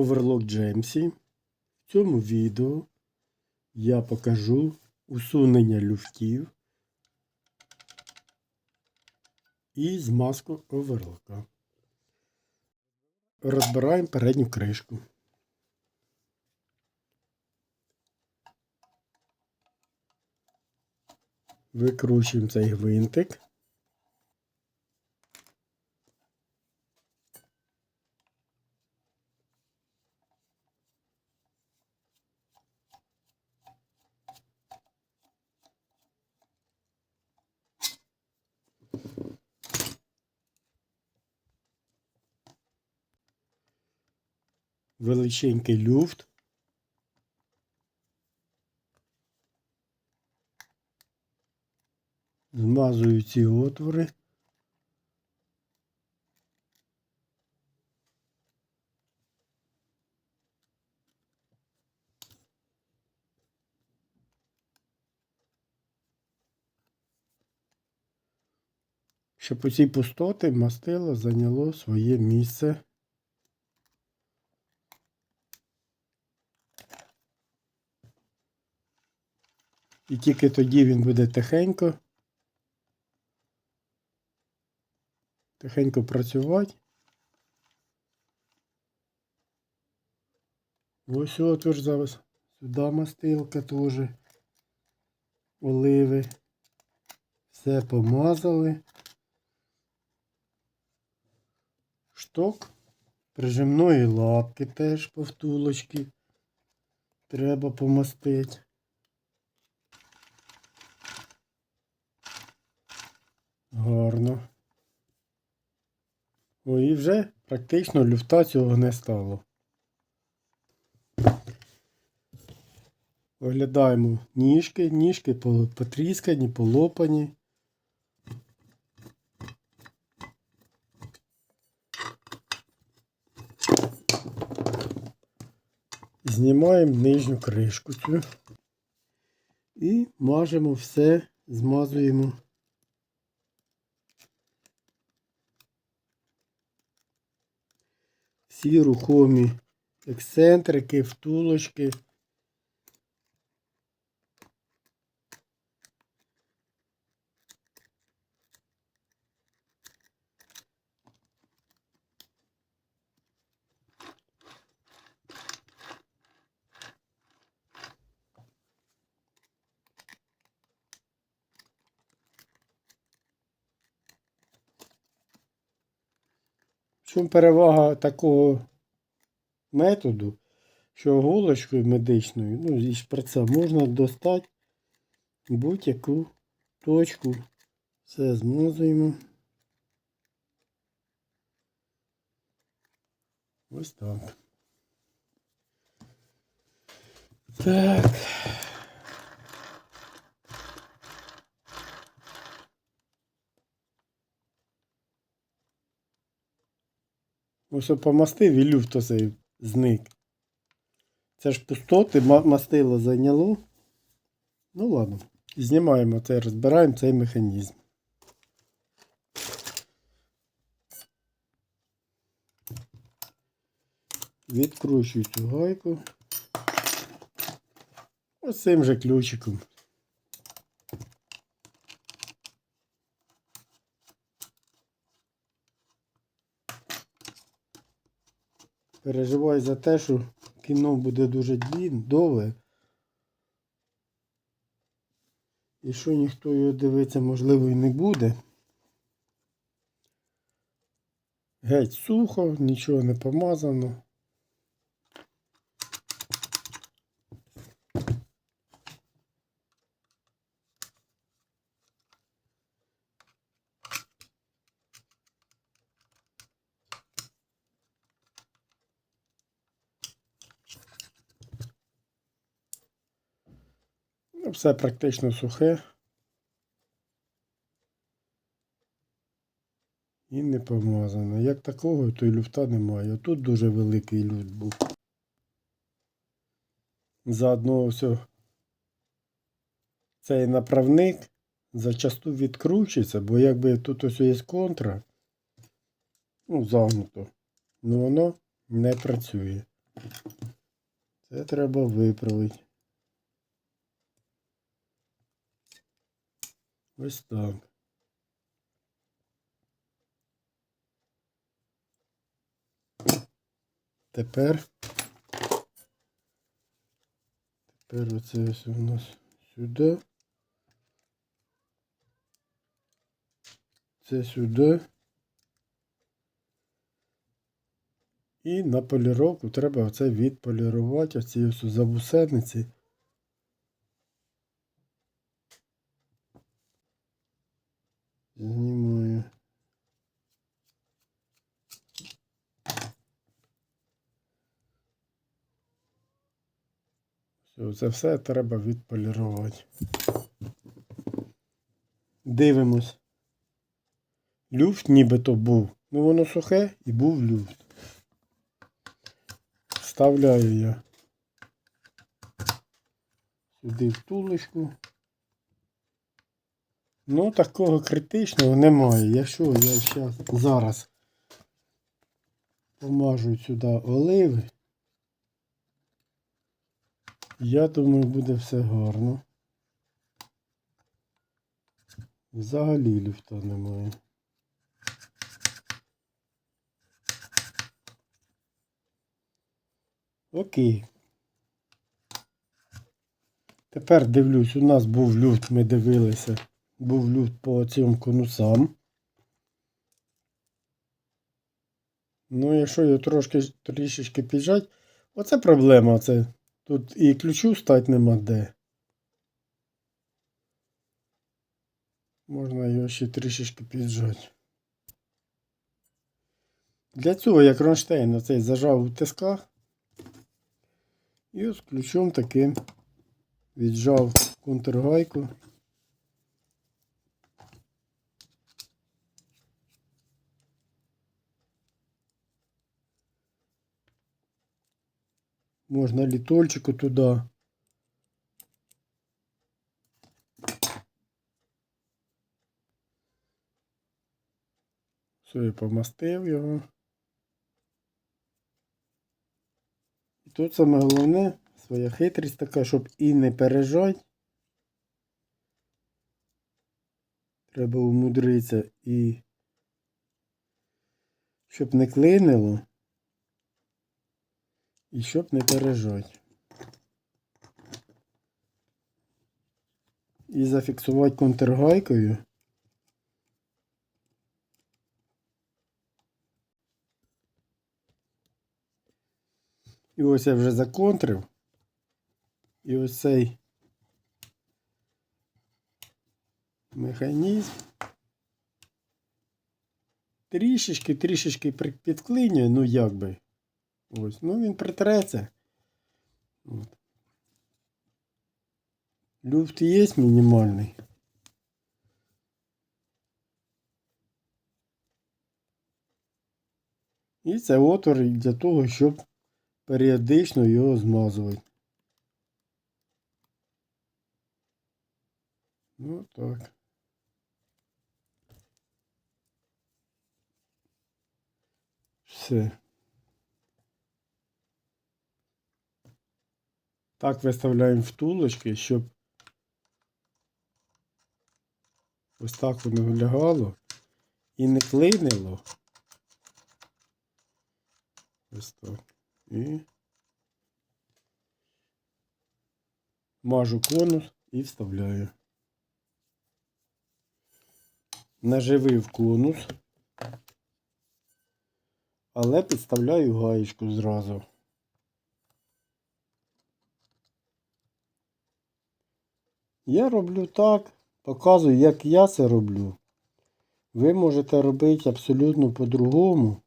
Overlock Джемсі. В цьому відео я покажу усунення люфтів і змазку оверлока. Розбираємо передню кришку. Викручуємо цей гвинтик. Величенький люфт. Змазую ці отвори. Щоб у цій пустоти мастило зайняло своє місце. І тільки тоді він буде тихенько. Тихенько працювати. Ось отвір зараз. Сюди мастилка теж. Оливи. Все помазали. Шток прижимної лапки теж по втулочки. Треба помастити. Гарно. О, і вже практично люфта цього не стало. Оглядаємо ніжки, ніжки потріскані, полопані. Знімаємо нижню кришку цю і мажемо все, змазуємо. Всі рухомі ексцентрики, втулочки. В чому перевага такого методу, що голочкою медичною, ну, зі шприца можна достати будь-яку точку. Все змазуємо. Ось так. Так. Ось помастив і люфт оцей зник. Це ж пустоти, мастило зайняло. Ну ладно. Знімаємо це, розбираємо цей механізм. Відкручую цю гайку. Ось цим же ключиком. Переживаю за те, що кіно буде дуже довге. І що ніхто його дивиться, можливо, і не буде. Геть сухо, нічого не помазано. Все практично сухе. І не помазано. Як такого, то й люфта немає. Тут дуже великий люфт був. Заодно все. Цей направник зачасту відкручується, бо якби тут ось є контра, ну, загнуто, ну воно не працює. Це треба виправити. Ось так. Тепер. Тепер оце ось у нас сюди. Це сюди. І на поліровку треба оце відполірувати, оці ось забусениці. Знімаю. Все, це все треба відполірувати. Дивимось. Люфт нібито був. Ну воно сухе і був люфт. Вставляю я сюди втулочку. Ну, такого критичного немає. Якщо я щас, зараз помажу сюди оливи, я думаю, буде все гарно. Взагалі люфта немає. Окей. Тепер дивлюсь, у нас був люфт, ми дивилися. Був люфт по цим конусам. Ну, якщо його трошки трішечки піджать, оце проблема. Це. Тут і ключу стати нема де. Можна його ще трішечки піджати. Для цього я кронштейн оцей зажав у тисках. І ось ключом таким віджав контргайку. Можна літольчику туди. Все, я помастив його. І тут саме головне, своя хитрість така, щоб і не пережать. Треба умудритися і щоб не клинило. І щоб не пережать. І зафіксувати контргайкою. І ось я вже законтрив. І ось цей механізм трішечки, трішечки при- підклинює, ну як би. Ось, ну він притреться. От. Люфт є мінімальний. І це отвор для того, щоб періодично його змазувати. Ну так. Все. Так виставляємо втулочки, щоб ось так воно лягало і не клинило. Ось так. І мажу конус і вставляю. Наживив конус, але підставляю гаєчку зразу. Я роблю так, показую, як я це роблю. Ви можете робити абсолютно по-другому.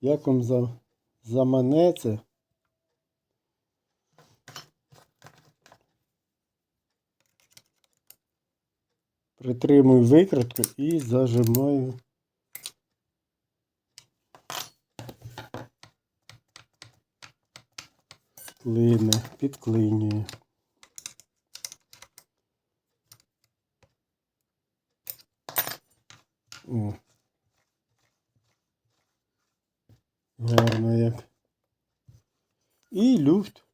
Як вам за, заманеться. Притримую викритку і зажимаю. Клине, підклинюю. О. Гарно як. І люфт.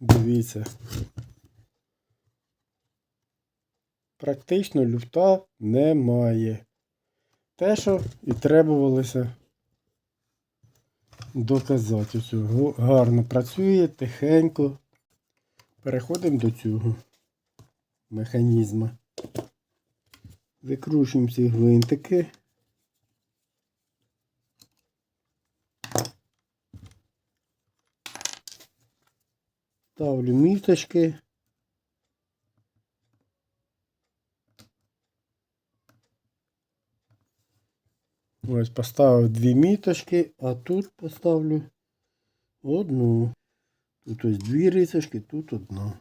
Дивіться. Практично люфта немає. Те, що і требувалося доказати. Ось го- гарно працює, тихенько. Переходимо до цього механізму. Викручуємо ці гвинтики. Ставлю міточки. Ось поставив дві міточки, а тут поставлю одну. Тут ось дві рисочки, тут одна.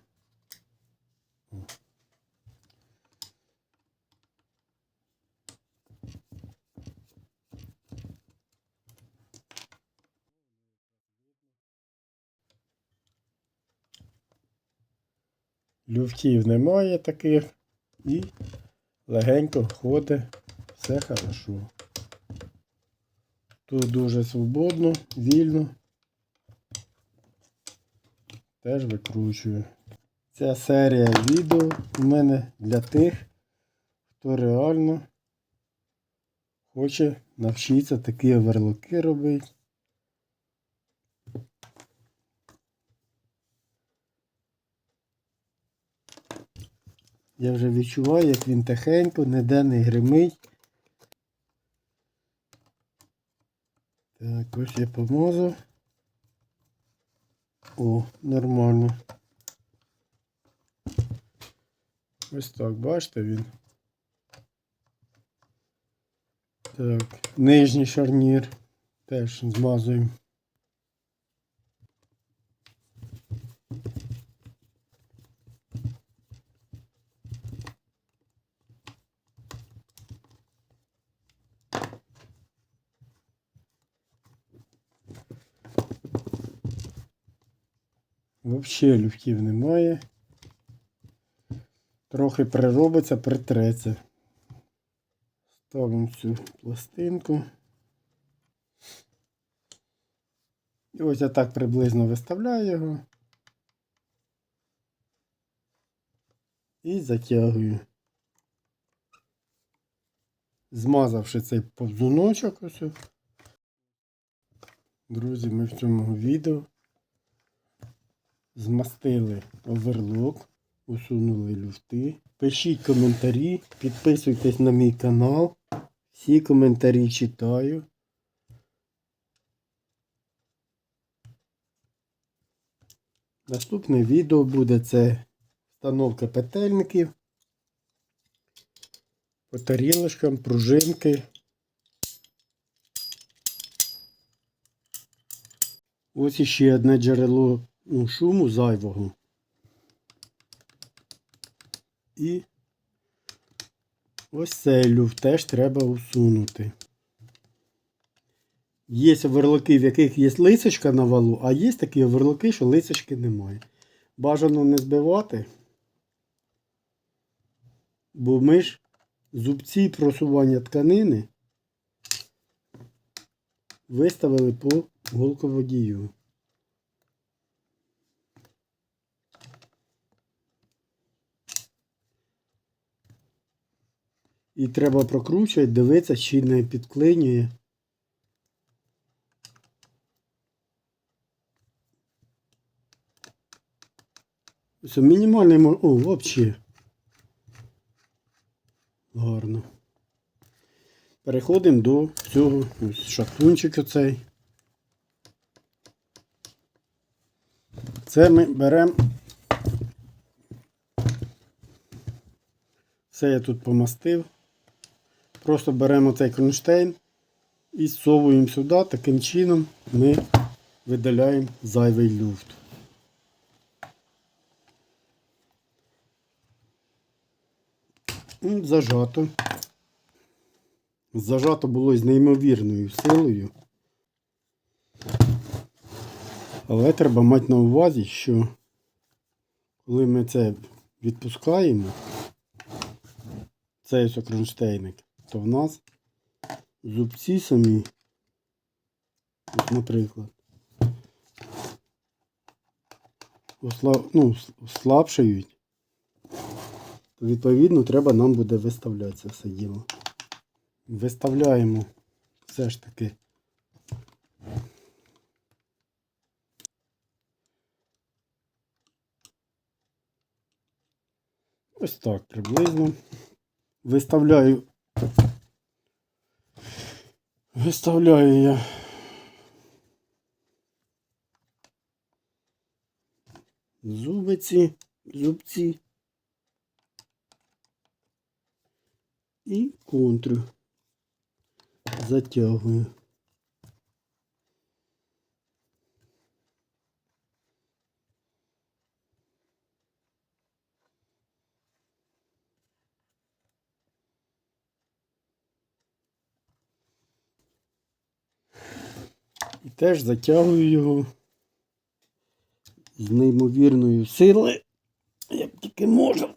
Люфтів немає таких і легенько ходить, все хорошо. Тут дуже свободно, вільно. Теж викручую. Ця серія відео у мене для тих, хто реально хоче навчитися такі оверлоки робити. Я вже відчуваю, як він тихенько, ніде не гримить. Так, ось я помазав. О, нормально. Ось так, бачите він. Так, нижній шарнір теж змазуємо. Взагалі люфтів немає. Трохи приробиться, притреться. Ставимо цю пластинку. І ось я так приблизно виставляю його. І затягую. Змазавши цей повзуночок ось. Друзі, ми в цьому відео змастили оверлок, усунули люфти. Пишіть коментарі, підписуйтесь на мій канал. Всі коментарі читаю. Наступне відео буде це встановка петельників. По тарілочкам, пружинки. Ось іще одне джерело шуму зайвого. І ось цей люфт теж треба усунути. Є оверлоки, в яких є лисочка на валу, а є такі оверлоки, що лисочки немає. Бажано не збивати, бо ми ж зубці просування тканини виставили по голководію. І треба прокручувати, дивитися, чи не підклинює. Все, мінімальний мо- О, взагалі. Гарно. Переходимо до цього ось шатунчик оцей. Це ми беремо. Все я тут помастив. Просто беремо цей кронштейн і зсовуємо сюди. Таким чином ми видаляємо зайвий люфт. Зажато. Зажато було з неймовірною силою. Але треба мати на увазі, що коли ми це відпускаємо, цей ось кронштейник, то в нас зубці самі, наприклад, осла... ну, слабшають, то відповідно треба нам буде виставляти це все діло. Виставляємо все ж таки. Ось так приблизно. Виставляю. Виставляю я. Зубиці, зубці. І контрю. Затягую. Теж затягую його з неймовірною силою, як тільки можу.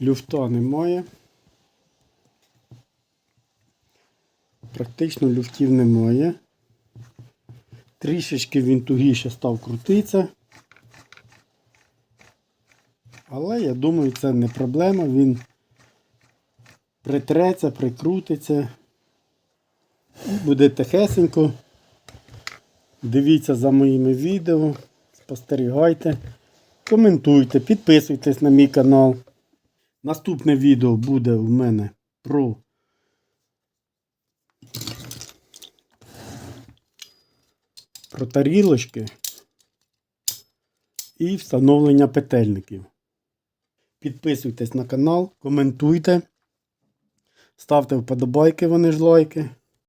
Люфта немає. Практично люфтів немає. Трішечки він тугіше став крутитися. Але я думаю, це не проблема. Він притреться, прикрутиться. І буде тихесенько. Дивіться за моїми відео, спостерігайте, коментуйте, підписуйтесь на мій канал. Наступне відео буде у мене про про тарілочки і встановлення петельників. Підписуйтесь на канал, коментуйте, ставте вподобайки, вони ж лайки.